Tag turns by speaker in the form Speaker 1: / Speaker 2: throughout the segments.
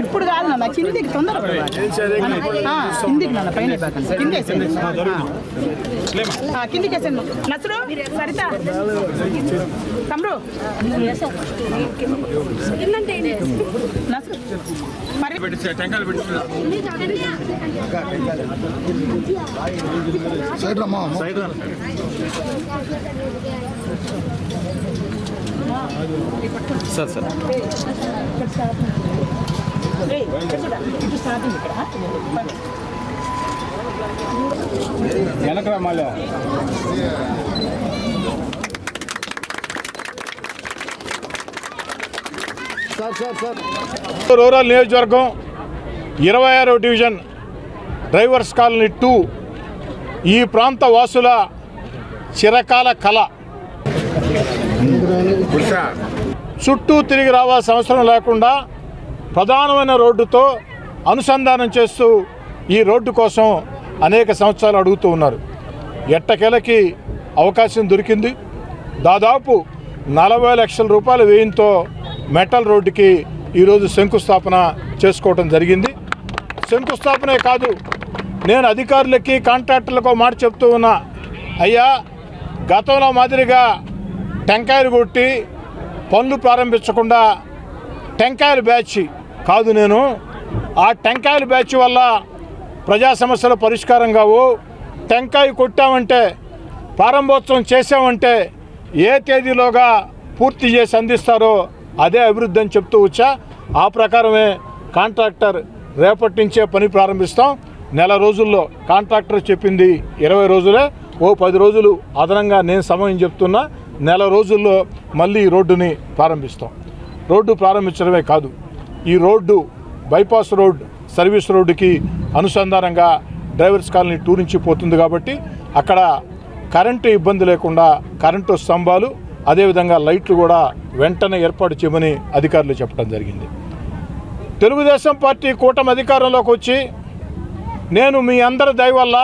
Speaker 1: ఇప్పుడు కాదు నాన్న కిందికి తొందర కిందికి నాన్న పైన కిందికి వేసేయండి. నసురు సరిత తమ్ముడు.
Speaker 2: Side
Speaker 3: sir sir. వెనకరా మళ్ళీ
Speaker 4: రూరల్ నియోజకవర్గం ఇరవై ఆరో డివిజన్ డ్రైవర్స్ కాలనీ టూ. ఈ ప్రాంత వాసుల చిరకాల కళ చుట్టూ తిరిగి రావాల్సిన అవసరం లేకుండా ప్రధానమైన రోడ్డుతో అనుసంధానం చేస్తూ ఈ రోడ్డు కోసం అనేక సంవత్సరాలు అడుగుతూ ఉన్నారు. ఎట్టకేలకి అవకాశం దొరికింది. దాదాపు నలభై లక్షల రూపాయల వ్యయంతో మెటల్ రోడ్డుకి ఈరోజు శంకుస్థాపన చేసుకోవటం జరిగింది. శంకుస్థాపనే కాదు నేను అధికారులకి కాంట్రాక్టర్లకు మాట చెప్తూ ఉన్నా. అయ్యా గతంలో మాదిరిగా టెంకాయలు కొట్టి పనులు ప్రారంభించకుండా టెంకాయల బ్యాచ్ కాదు నేను. ఆ టెంకాయల బ్యాచ్ వల్ల ప్రజా సమస్యల పరిష్కారం కావు. టెంకాయ కొట్టామంటే ప్రారంభోత్సవం చేసామంటే ఏ తేదీలోగా పూర్తి చేసి అందిస్తారో అదే అభివృద్ధి అని చెప్తూ వచ్చా. ఆ ప్రకారమే కాంట్రాక్టర్ రేపటి నుంచే పని ప్రారంభిస్తాం. నెల రోజుల్లో కాంట్రాక్టర్ చెప్పింది ఇరవై రోజులే. ఓ పది రోజులు అదనంగా నేను సమయం చెప్తున్నా. నెల రోజుల్లో మళ్ళీ రోడ్డుని ప్రారంభిస్తాం. రోడ్డు ప్రారంభించడమే కాదు ఈ రోడ్డు బైపాస్ రోడ్ సర్వీస్ రోడ్డుకి అనుసంధానంగా డ్రైవర్స్ కాలనీ టూరించి పోతుంది కాబట్టి అక్కడ కరెంటు ఇబ్బంది లేకుండా కరెంటు స్తంభాలు అదేవిధంగా లైట్లు కూడా వెంటనే ఏర్పాటు చేయమని అధికారులు చెప్పడం జరిగింది. తెలుగుదేశం పార్టీ కూటమి అధికారంలోకి వచ్చి నేను మీ అందరి దయ వల్ల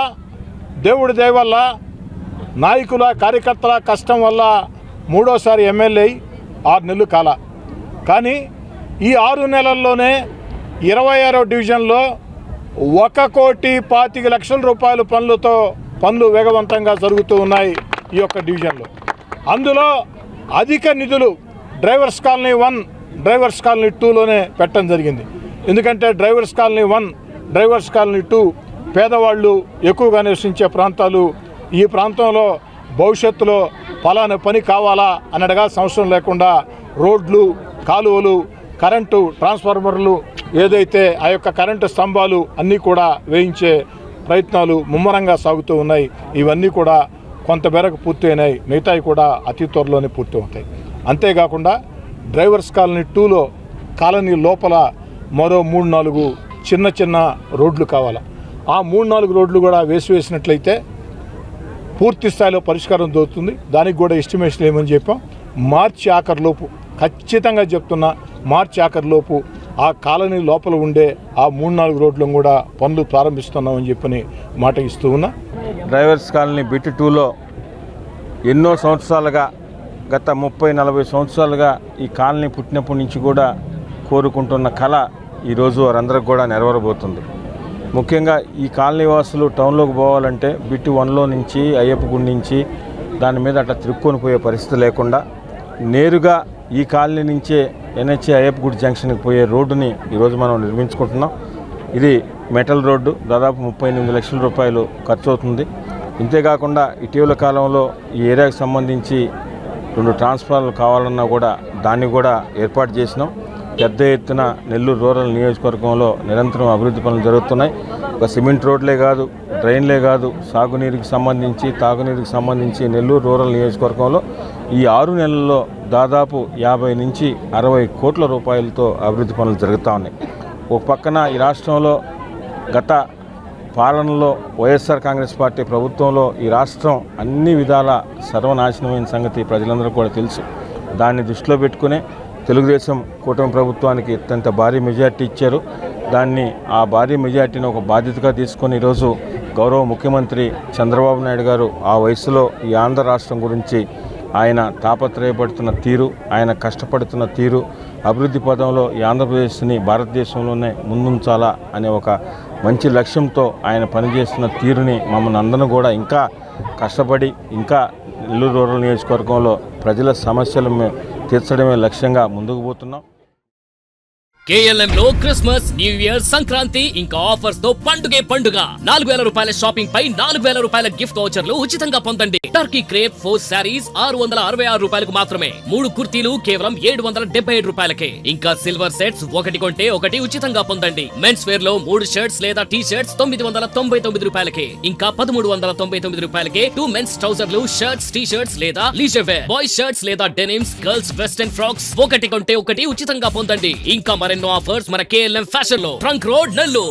Speaker 4: దేవుడి దయ వల్ల నాయకుల కార్యకర్తల కష్టం వల్ల మూడోసారి ఎమ్మెల్యే ఆరు నెలలు కాల కానీ ఈ ఆరు నెలల్లోనే ఇరవై ఆరో డివిజన్లో ఒక కోటి పాతిక లక్షల రూపాయల పనులతో పనులు వేగవంతంగా జరుగుతూ ఉన్నాయి ఈ యొక్క డివిజన్లో. అందులో అధిక నిధులు drivers colony one drivers colony టూలోనే పెట్టడం జరిగింది. ఎందుకంటే drivers colony one drivers colony two పేదవాళ్ళు ఎక్కువగా నివసించే ప్రాంతాలు. ఈ ప్రాంతంలో భవిష్యత్తులో ఫలానా పని కావాలా అనడగా సంవత్సరం లేకుండా రోడ్లు కాలువలు కరెంటు ట్రాన్స్ఫార్మర్లు ఏదైతే ఆ యొక్క కరెంటు స్తంభాలు అన్నీ కూడా వేయించే ప్రయత్నాలు ముమ్మరంగా సాగుతూ ఉన్నాయి. ఇవన్నీ కూడా కొంతమేరకు పూర్తయినాయి మిగతాయి కూడా అతి త్వరలోనే పూర్తి అవుతాయి. అంతేకాకుండా డ్రైవర్స్ కాలనీ టూలో కాలనీ లోపల మరో మూడు నాలుగు చిన్న చిన్న రోడ్లు కావాలి. ఆ మూడు నాలుగు రోడ్లు కూడా వేసి వేసినట్లయితే పూర్తి స్థాయిలో పరిష్కారం దొరుకుతుంది. దానికి కూడా ఎస్టిమేషన్ ఏమని చెప్పాం? మార్చి ఆఖరిలోపు ఖచ్చితంగా చెప్తున్నా మార్చి ఆఖరిలోపు ఆ కాలనీ లోపల ఉండే ఆ మూడు నాలుగు రోడ్లను కూడా పనులు ప్రారంభిస్తున్నామని చెప్పని మాట ఇస్తూ ఉన్నా.
Speaker 3: డ్రైవర్స్ కాలనీ బిట్ టూలో ఎన్నో సంవత్సరాలుగా గత ముప్పై నలభై సంవత్సరాలుగా ఈ కాలనీ పుట్టినప్పటి నుంచి కూడా కోరుకుంటున్న కళ ఈరోజు వారందరికి కూడా నెరవేరబోతుంది. ముఖ్యంగా ఈ కాలనీ వాసులు టౌన్లోకి పోవాలంటే బిట్ వన్లో నుంచి అయ్యప్ప గుడి నుంచి దాని మీద అట్లా తిరుక్కొని పోయే పరిస్థితి లేకుండా నేరుగా ఈ కాలనీ నుంచే ఎన్హెచ్ అయ్యప్పగుడి జంక్షన్కి పోయే రోడ్డుని ఈరోజు మనం నిర్మించుకుంటున్నాం. ఇది మెటల్ రోడ్డు దాదాపు ముప్పై ఎనిమిది లక్షల రూపాయలు ఖర్చు అవుతుంది ఇంతేకాకుండా ఇటీవల కాలంలో ఈ ఏరియాకు సంబంధించి రెండు ట్రాన్స్ఫార్మర్లు కావాలన్నా కూడా దాన్ని కూడా ఏర్పాటు చేసినాం. పెద్ద ఎత్తున నెల్లూరు రూరల్ నియోజకవర్గంలో నిరంతరం అభివృద్ధి పనులు జరుగుతున్నాయి. ఒక సిమెంట్ రోడ్లే కాదు డ్రైన్లే కాదు సాగునీరుకి సంబంధించి తాగునీరుకి సంబంధించి నెల్లూరు రూరల్ నియోజకవర్గంలో ఈ ఆరు నెలల్లో దాదాపు యాభై నుంచి అరవై కోట్ల రూపాయలతో అభివృద్ధి పనులు జరుగుతూ ఉన్నాయి. ఒక పక్కన ఈ రాష్ట్రంలో గత పాలనలో వైఎస్ఆర్ కాంగ్రెస్ పార్టీ ప్రభుత్వంలో ఈ రాష్ట్రం అన్ని విధాల సర్వనాశనమైన సంగతి ప్రజలందరూ కూడా తెలుసు. దాన్ని దృష్టిలో పెట్టుకునే తెలుగుదేశం కూటమి ప్రభుత్వానికి అత్యంత భారీ మెజార్టీ ఇచ్చారు. దాన్ని ఆ భారీ మెజార్టీని ఒక బాధ్యతగా తీసుకొని ఈరోజు గౌరవ ముఖ్యమంత్రి చంద్రబాబు నాయుడు గారు ఆ వయసులో ఈ ఆంధ్ర రాష్ట్రం గురించి ఆయన తాపత్రయపడుతున్న తీరు ఆయన కష్టపడుతున్న తీరు అభివృద్ధి పదంలో ఈ ఆంధ్రప్రదేశ్ని భారతదేశంలోనే ముందుంచాలా అనే ఒక మంచి లక్ష్యంతో ఆయన పనిచేస్తున్న తీరుని మమ్మల్ని అందరం కూడా ఇంకా కష్టపడి ఇంకా నెల్లూరు రూరల్ నియోజకవర్గంలో ప్రజల సమస్యలు తీర్చడమే లక్ష్యంగా ముందుకు పోతున్నాం.
Speaker 5: కేఎల్ఎం లో క్రిస్మస్ న్యూ ఇయర్ సంక్రాంతి ఇంకా ఆఫర్స్తో పండుగే పండుగ. నాలుగు వేల రూపాయల షాపింగ్ పై నాలుగు వేల రూపాయల గిఫ్ట్ వౌచర్లు ఉచితంగా పొందండి. టర్కీ క్రేప్ ఫోర్ శారీస్ ఆరు వందల అరవై ఆరు రూపాయలకు మాత్రమే. మూడు కుర్తీలు కేవలం ఏడు వందల డెబ్బై ఏడు రూపాయలకే. ఇంకా సిల్వర్ సెట్స్ ఒకటి కొంటే ఒకటి ఉచితంగా పొందండి. మెన్స్ వేర్లో మూడు షర్ట్స్ లేదా టీ షర్ట్స్ తొమ్మిది వందల తొంభై తొమ్మిది రూపాయలకే. ఇంకా పదమూడు వందల తొంభై తొమ్మిది రూపాయలకే టూ మెన్స్ ట్రౌజర్లు షర్ట్స్ టీ షర్ట్స్ లేదా లీజర్ వేర్ బాయ్స్ షర్ట్స్ లేదా డెనిమ్స్ గర్ల్స్ వెస్టర్న్ ఫ్రాక్స్ ఒకటి కొంటే ఒకటి ఉచితంగా పొందండి. ఇంకా మరి మరెన్నో ఆఫర్స్ మన కేఎల్ఎం ఫ్యాషన్లో. Trunk road Nellore